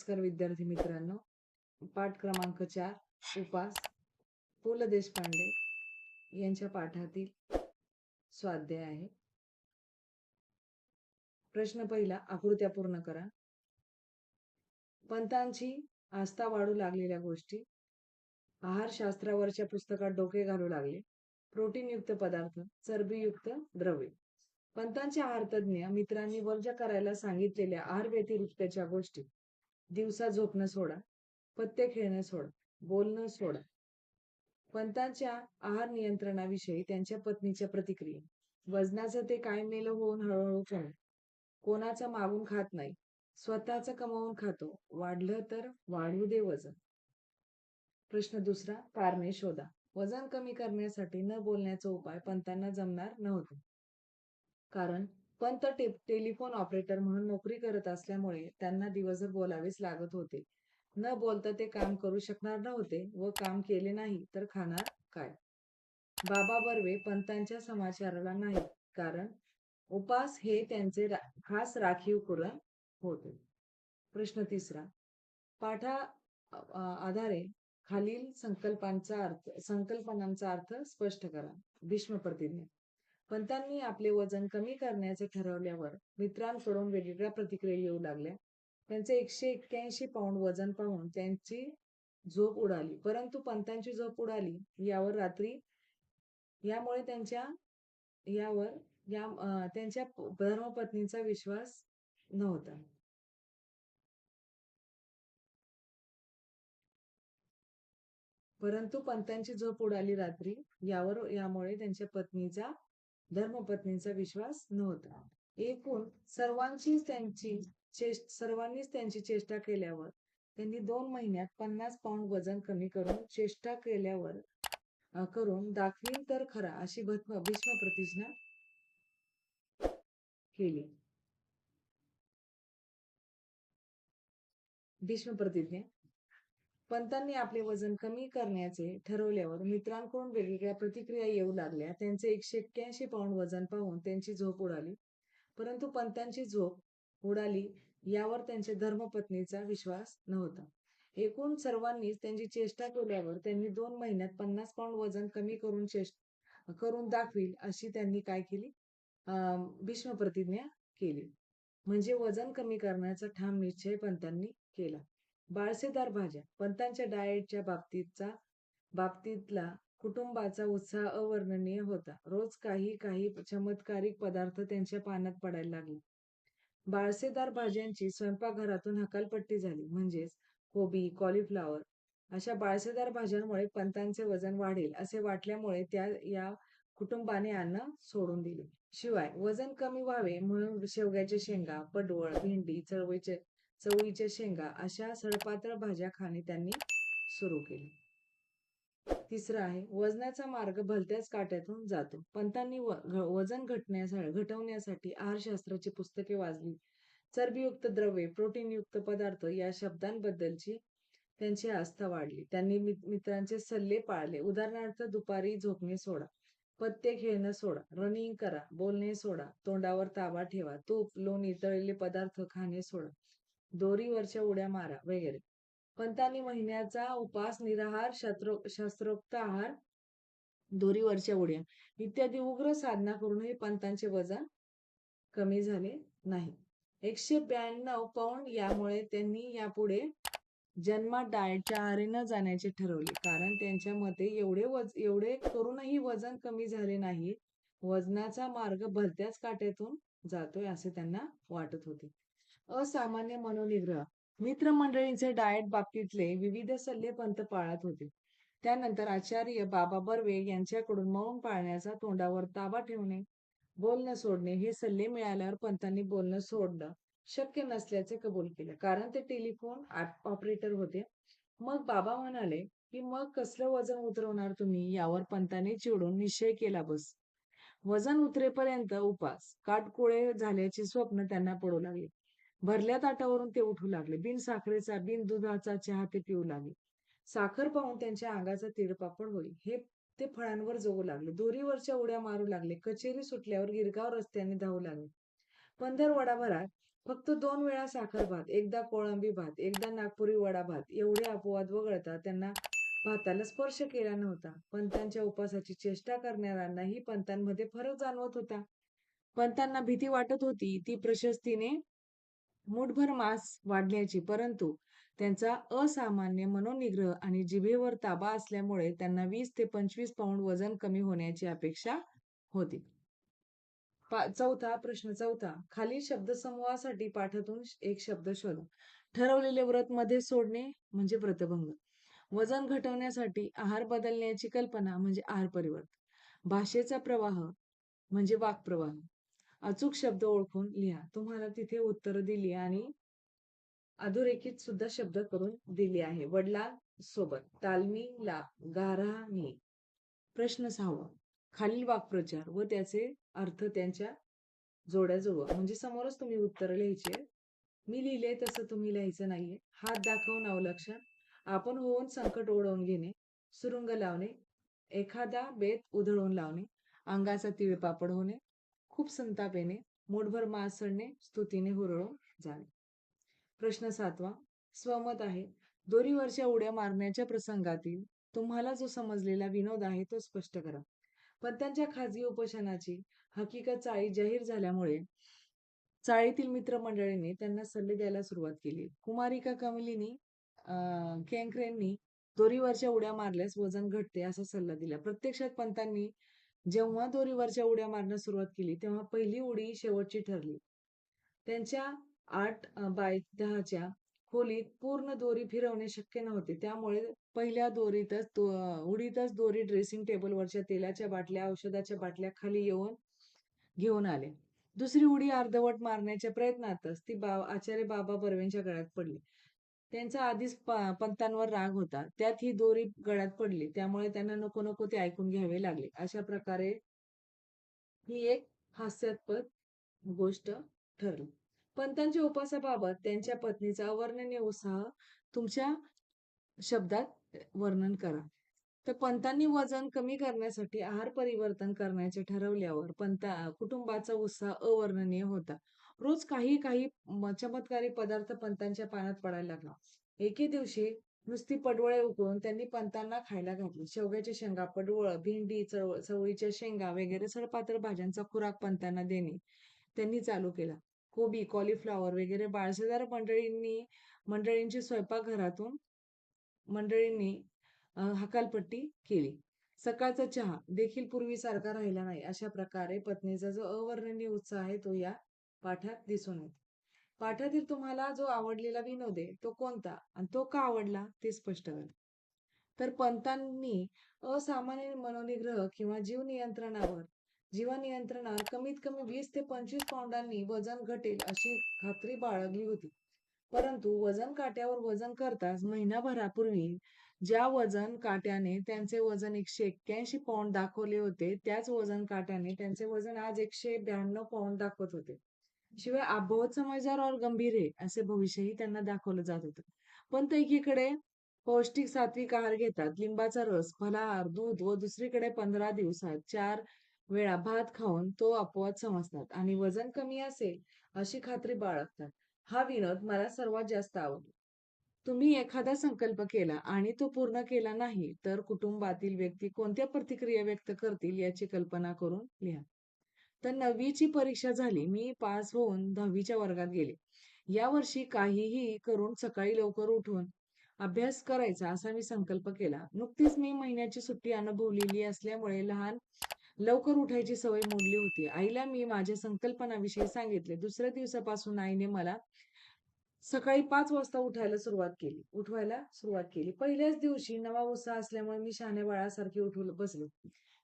नमस्कार विद्यार्थी मित्रांनो. पाठ क्रमांक चार उपास पु ल देशपांडे यांच्या पाठातील स्वाध्याय आहे. प्रश्न पहिला आकृत्या पूर्ण करा. पंतांची आस्था वाढू लागलेल्या गोष्टी आहारशास्त्रावरच्या पुस्तकात डोके घालू लागले प्रोटीनयुक्त पदार्थ चरबीयुक्त द्रव्य. पंतांचे आहारतज्ञ मित्रांनी वर्ज करायला सांगितलेल्या आहार व्यतिरिक्तच्या गोष्टी दिवसा झोपणं सोडा पत्ते खेळणं सोडा बोलणं सोडा. पंतांच्या आहार नियंत्रणाविषयी त्यांच्या पत्नीच्या प्रतिक्रिया. वजनाचं ते काय मेलं होऊन हळूहळू कमी. कोणाचं मागून खात नाही स्वतःच कमावून खातो वाढलं तर वाढू दे वजन. प्रश्न दुसरा कारणे शोधा. वजन कमी करण्यासाठी न बोलण्याचा उपाय पंतांना जमणार नव्हता. कारण पंत टे टेलिफोन ऑपरेटर म्हणून नोकरी करत असल्यामुळे त्यांना दिवसभर बोलावेच लागत होते. न बोलता ते काम करू शकणार नव्हते व काम केले नाही तर खाणार काय? बाबा बर्वे पंतांच्या समाचाराला नाही कारण उपास हे त्यांचे रा, खास राखीव कुरण होते. प्रश्न तिसरा. पाठा आधारे खालील संकल्पांचा अर्थ संकल्पनांचा अर्थ स्पष्ट करा. भीष्म प्रतिज्ञा. पंतांनी आपले वजन कमी करण्याचे ठरवल्यावर मित्रांकडून वेगवेगळ्या प्रतिक्रिया येऊ लागल्या. त्यांचे एकशे एक्क्याऐंशी पाऊंड वजन पाहून त्यांची झोप उडाली. परंतु पंतांची झोप उडाली यावर रात्री यामुळे त्यांच्या यावर या त्यांच्या धर्मपत्नीचा विश्वास नव्हता. परंतु पंतांची झोप उडाली रात्री यावर यामुळे त्यांच्या पत्नीचा धर्मपत्नीचा विश्वास नव्हता. एकूण सर्वांचीच त्यांची सर्वांनीच त्यांची चेष्टा केल्यावर त्यांनी दोन महिन्यात पन्नास पाऊंड वजन कमी करून चेष्टा केल्यावर करून दाखवीन तर खरा अशी भस्म भीष्म प्रतिज्ञा केली. भीष्म प्रतिज्ञा पंतांनी आपले वजन कमी करण्याचे ठरवल्यावर मित्रांकडून वेगवेगळ्या प्रतिक्रिया येऊ लागल्या. त्यांचे एकशे एक्क्याऐंशी पाऊंड वजन पाहून त्यांची झोप उडाली. परंतु पंतांची झोप उडाली यावर त्यांच्या धर्मपत्नीचा विश्वास नव्हता. एकूण सर्वांनीच त्यांची चेष्टा केल्यावर त्यांनी दोन महिन्यात पन्नास पाऊंड वजन कमी करून चेष्टा करून दाखवील अशी त्यांनी काय केली? भीष्म प्रतिज्ञा केली. म्हणजे वजन कमी करण्याचा ठाम निश्चय पंतांनी केला. बाळसेदार भाज्या. पंतांच्या डाएटच्या बाबतीतचा बाबतीतला कुटुंबाचा उत्साह अवर्णनीय होता. रोज काही काही चमत्कारिक पदार्थ त्यांच्या पानात पडायला लागले. बाळसेदार भाज्यांची स्वयंपाकघरातून हकालपट्टी झाली. म्हणजेच कोबी कॉलीफ्लावर अशा बाळसेदार भाज्यांमुळे पंतांचे वजन वाढेल असे वाटल्यामुळे त्या या कुटुंबाने अन्न सोडून दिले. शिवाय वजन कमी व्हावे म्हणून शेवग्याच्या शेंगा पडवळ भेंडी चळवळीचे चवळीच्या शेंगा अशा सडपातळ भाज्या खाणे त्यांनी सुरू केले. तिसरं आहे वजनाचा मार्ग भलत्याच काट्यातून जातो. पंतांनी वजन घटण्यासाठी घटवण्यासाठी आहारशास्त्राची पुस्तके वाजली चरबीयुक्त द्रव्ये प्रोटीनयुक्त पदार्थ या शब्दांबद्दलची त्यांची आस्था वाढली. त्यांनी मित्रांचे सल्ले पाळले. उदाहरणार्थ दुपारी झोपणे सोडा पत्ते खेळणं सोडा रनिंग करा बोलणे सोडा तोंडावर ताबा ठेवा तूप लोणी तळलेले पदार्थ खाणे सोडा दोरीवरच्या उड्या मारा वगैरे. पंतांनी महिन्याचा उपास निराहार शत्रो शास्त्रोक्त आहार दोरीवरच्या उड्या इत्यादी उग्र साधना करूनही पंतांचे वजन कमी झाले नाही. एकशे ब्याण्णव पाऊंड यामुळे त्यांनी यापुढे जन्मात डाएटच्या आहारी न जाण्याचे ठरवले. कारण त्यांच्या मते एवढे वज एवढे करूनही वजन कमी झाले नाही. वजनाचा मार्ग भलत्याच काट्यातून जातोय असे त्यांना वाटत होते. असामान्य मनोनिग्रह. मित्रमंडळींचे डाएट बाबतीतले विविध सल्ले पंत पाळत होते. त्यानंतर आचार्य बाबा बर्वे यांच्याकडून मौन पाळण्याचा तोंडावर ताबा ठेवणे बोलणं सोडणे हे सल्ले मिळाल्यावर पंतांनी बोलणं सोडणं शक्य नसल्याचे कबूल केले. कारण ते टेलिफोन ऑपरेटर होते. मग बाबा म्हणाले की मग कसलं वजन उतरवणार तुम्ही? यावर पंताने चिडून निश्चय केला बस. वजन उतरेपर्यंत उपास. काटकोळे झाल्याचे स्वप्न त्यांना पडू लागले. भरल्या ताटावरून ते उठू लागले. बिन साखरेचा बिन दुधाचा चहा ते पिऊ लागले. साखर पाहून त्यांच्या अंगाचा तिळपापड होईल. हे ते फळांवर जगू लागले. दोरीवरच्या उड्या मारू लागले. कचेरी सुटल्यावर गिरगाव रस्त्याने धावू लागले. पंधर वडाभरात फक्त दोन वेळा साखर भात एकदा कोळंबी भात एकदा नागपुरी वडा भात. एवढे अपवाद वगळता त्यांना भाताला स्पर्श केला नव्हता. पंतांच्या उपासाची चेष्टा करणाऱ्यांनाही पंतांमध्ये फरक जाणवत होता. पंतांना भीती वाटत होती. ती प्रशस्तीने मुठभर मांस वाढण्याची परंतु त्यांचा असामान्य मनोनिग्रह आणि जिभेवर ताबा असल्यामुळे त्यांना वीस ते पंचवीस पाऊंड वजन कमी होण्याची अपेक्षा होती. चौथा प्रश्न चौथा. खालील शब्दसमूहासाठी पाठातून एक शब्द शोधा. ठरवलेले व्रत मध्ये सोडणे म्हणजे व्रतभंग. वजन घटवण्यासाठी आहार बदलण्याची कल्पना म्हणजे आहार परिवर्तन. भाषेचा प्रवाह म्हणजे वाक्प्रवाह. अचूक शब्द ओळखून लिहा. तुम्हाला तिथे उत्तर दिली आणि अधोरेखित सुद्धा शब्द करून दिली आहे. वडला सोबत तालमी ला गाराणी प्रश्न सहावा. खालील वाक्प्रचार व त्याचे अर्थ त्यांच्या जोड्या म्हणजे समोरच तुम्ही उत्तर लिहायचे. मी लिहिले तसं तुम्ही लिहायचं नाहीये. हात दाखवून अवलक्षण. आपण होऊन संकट ओढवून घेणे. सुरुंग लावणे. एखादा बेत उधळून लावणे. अंगाचा तिळपापड होणे. खूप संतापेने मोठभर मासळणे स्तुतीने हुरळून जाणे प्रश्न सातवा स्वमत आहे. दोरीवरच्या उड्या मारण्याच्या प्रसंगातील तुम्हाला जो समजलेला विनोद आहे तो स्पष्ट करा. पण त्यांच्या खाजगी उपोषणाची हकीकत चाळी जाहीर झाल्यामुळे चाळीतील मित्रमंडळींनी त्यांना सल्ले द्यायला सुरुवात केली. कुमारिका कमलिनी अं, केंकरेंनी दोरीवरच्या उड्या मारल्यास वजन घटते असा सल्ला दिला. प्रत्यक्षात पंतांनी जेव्हा दोरीवरच्या उड्या मारण्यास सुरुवात केली तेव्हा पहिली उडी शेवटची ठरली. त्यांच्या आठ बाय दहाच्या खोलीत पूर्ण दोरी फिरवणे शक्य नव्हते. त्यामुळे पहिल्या दोरीतच दो- उडीतच दोरी ड्रेसिंग टेबलवरच्या तेलाच्या बाटल्या औषधाच्या बाटल्या खाली येऊन घेऊन आले. दुसरी उडी अर्धवट मारण्याच्या प्रयत्नातच ती बा आचार्य बाबा बर्वेंच्या गळ्यात पडली. त्यांचा आधीच पंतांवर राग होता. त्यात ही दोरी गळ्यात पडली. त्यामुळे त्यांना नको नको ते ऐकून घ्यावे लागले. अशा प्रकारे ही एक हास्यास्पद गोष्ट ठरली. पंतांच्या उपासाबाबत त्यांच्या पत्नीचा अवर्णनीय उत्साह तुमच्या शब्दात वर्णन करा. तर पंतांनी वजन कमी करण्यासाठी आहार परिवर्तन करण्याचे ठरवल्यावर पंता कुटुंबाचा उत्साह अवर्णनीय होता. रोज काही काही चमत्कारी पदार्थ पंतांच्या पानात पडायला लागला. एके दिवशी नुसती पडवळे उकळून त्यांनी पंतांना खायला घातली. शेवग्याच्या शेंगा पडवळ भेंडी चवळ चवळीच्या शेंगा वगैरे सडपातळ भाज्यांचा खुराक पंतांना देणे त्यांनी चालू केला. कोबी कॉलीफ्लॉवर वगैरे बाळशेदार मंडळींनी मंडळींची स्वयंपाकघरातून मंडळींनी हकालपट्टी केली. सकाळचा चहा देखील पूर्वीसारखा राहिला नाही. अशा प्रकारे पत्नीचा जो अवर्णनीय उत्साह आहे तो या पाठात दिसून येते. पाठातील तुम्हाला जो आवडलेला विनोद आहे तो कोणता? आणि तो का आवडला? ते स्पष्ट करा. तर पंतांनी असामान्य मनोनिग्रह किंवा जीव नियंत्रणावर जीवनियंत्रणावर कमीत कमी वीस ते पंचवीस पाऊंडांनी वजन घटेल अशी खात्री बाळगली होती. परंतु वजन काट्यावर वजन करताच महिनाभरापूर्वी ज्या वजन काट्याने त्यांचे वजन एकशे एक्क्याऐंशी पाऊंड दाखवले होते त्याच वजन काट्याने त्यांचे वजन आज एकशे ब्याण्णव पाऊंड दाखवत होते. शिवाय आप समजदार और गंभीर आहे असे भविष्यही त्यांना दाखवलं जात होतं. पण ते एकीकडे पौष्टिक सात्विक आहार घेतात लिंबाचा रस फलाहार दूध व दुसरीकडे पंधरा दिवसात चार वेळा भात खाऊन तो अपवाद समजतात आणि वजन कमी असेल अशी खात्री बाळगतात. हा विनोद मला सर्वात जास्त आवडला तुम्ही एखादा संकल्प केला आणि तो पूर्ण केला नाही तर कुटुंबातील व्यक्ती कोणत्या प्रतिक्रिया व्यक्त करतील याची कल्पना करून लिहा. तर नववीची परीक्षा झाली. मी पास होऊन दहावीच्या वर्गात गेले. या वर्षी काहीही करून सकाळी लवकर उठून अभ्यास करायचा असा मी संकल्प केला. नुकतीच मी महिन्याची सुट्टी अनुभवलेली असल्यामुळे लहान लवकर उठायची सवय मोडली होती. आईला मी माझ्या संकल्पनाविषयी सांगितले. दुसऱ्या दिवसापासून आईने मला सकाळी पाच वाजता उठायला सुरुवात केली. उठवायला सुरुवात केली. पहिल्याच दिवशी नवा उत्साह असल्यामुळे मी शहाण्या बाळासारखी उठू बसले.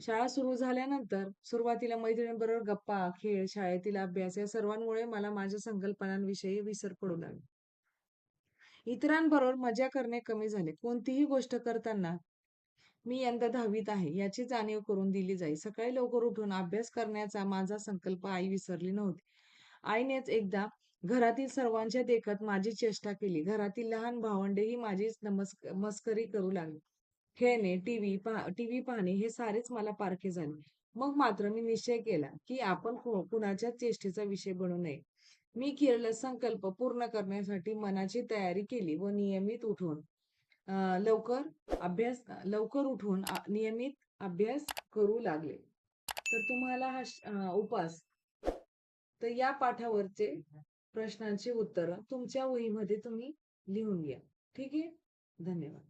शाळा सुरू झाल्यानंतर सुरुवातीला मैत्रिणींबरोबर गप्पा खेळ शाळेतील अभ्यास या सर्वांमुळे मला माझ्या संकल्पनांविषयी विसर पडू लागला. इतरांबरोबर मजा करणे कमी झाले. कोणतीही गोष्ट करताना मी यंदा दहावीत आहे याची जाणीव करून दिली जाईल सकाळी लवकर उठून अभ्यास करण्याचा माझा संकल्प आई विसरली नव्हती. आईनेच एकदा घरातील सर्वांच्या देखत माझी चेष्टा केली. घरातील लहान भावंडेही माझी नमस्क मस्करी करू लागली. खेळणे टीव्ही पहा टीव्ही पाहणे हे सारेच मला पारखे झाले मग मात्र मी निश्चय केला की आपण कुणाच्या चेष्टेचा विषय बनू नये. मी केलेला संकल्प पूर्ण करण्यासाठी मनाची तयारी केली व नियमित उठून लवकर अभ्यास लवकर उठून नियमित अभ्यास करू लागले. तर तुम्हाला हा उपास तर या पाठावरचे प्रश्नांची उत्तरं तुमच्या वहीमध्ये तुम्ही लिहून घ्या. ठीक आहे? धन्यवाद.